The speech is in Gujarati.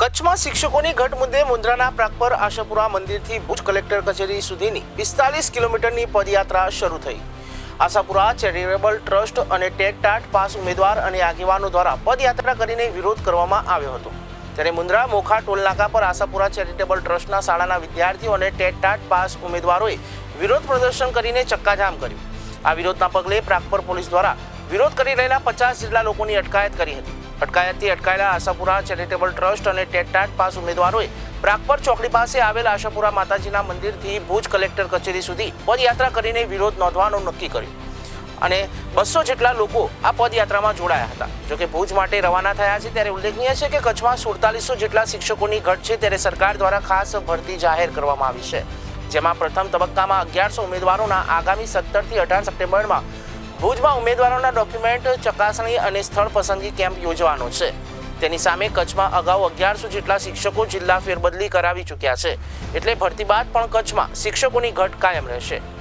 કચ્છમાં શિક્ષકોની ઘટ મુદ્દે મુન્દ્રાના પ્રાગપર આશાપુરા મંદિરથી ભુજ કલેક્ટર કચેરી સુધીની પિસ્તાલીસ કિલોમીટરની પદયાત્રા શરૂ થઈ. આશાપુરા ચેરિટેબલ ટ્રસ્ટ અને ટેટટાટ પાસ ઉમેદવાર અને આગેવાનો દ્વારા પદયાત્રા કરીને વિરોધ કરવામાં આવ્યો હતો. ત્યારે મુન્દ્રા મોખા, ટોલનાકા પર આશાપુરા ચેરિટેબલ ટ્રસ્ટના શાળાના વિદ્યાર્થીઓ અને ટેટટાટ પાસ ઉમેદવારોએ વિરોધ પ્રદર્શન કરીને ચક્કાજામ કર્યું. આ વિરોધના પગલે પ્રાગપર પોલીસ દ્વારા વિરોધ કરી રહેલા પચાસ જેટલા લોકોની અટકાયત કરી હતી. અટકાયતથી અટકાયેલા આશાપુરા ચેરિટેબલ ટ્રસ્ટ અને ટેટાટ પાસ ઉમેદવારોએ પ્રાગપર ચોકડી પાસે આવેલ આશાપુરા માતાજીના મંદિરથી ભુજ કલેક્ટર કચેરી સુધી પદયાત્રા કરીને વિરોધ નોંધવાનું નક્કી કર્યું. અને બસો જેટલા લોકો આ પદયાત્રામાં જોડાયા હતા. જોકે ભુજ માટે રવાના થયા છે ત્યારે ઉલ્લેખનીય છે કે કચ્છમાં સુડતાલીસો જેટલા શિક્ષકોની ઘટ છે ત્યારે સરકાર દ્વારા ખાસ ભરતી જાહેર કરવામાં આવી છે. જેમાં પ્રથમ તબક્કામાં અગિયારસો ઉમેદવારોના આગામી સત્તરથી અઢાર સપ્ટેમ્બરમાં ભુજમાં ઉમેદવારોના ડોક્યુમેન્ટ, ચકાસણી અને સ્થળ પસંદગી કેમ્પ યોજવાનો છે. તેની સામે કચ્છમાં અગાઉ અગિયારસો જેટલા શિક્ષકો જિલ્લા ફેરબદલી કરાવી ચૂક્યા છે. એટલે ભરતી બાદ પણ કચ્છમાં શિક્ષકોની ઘટ કાયમ રહેશે.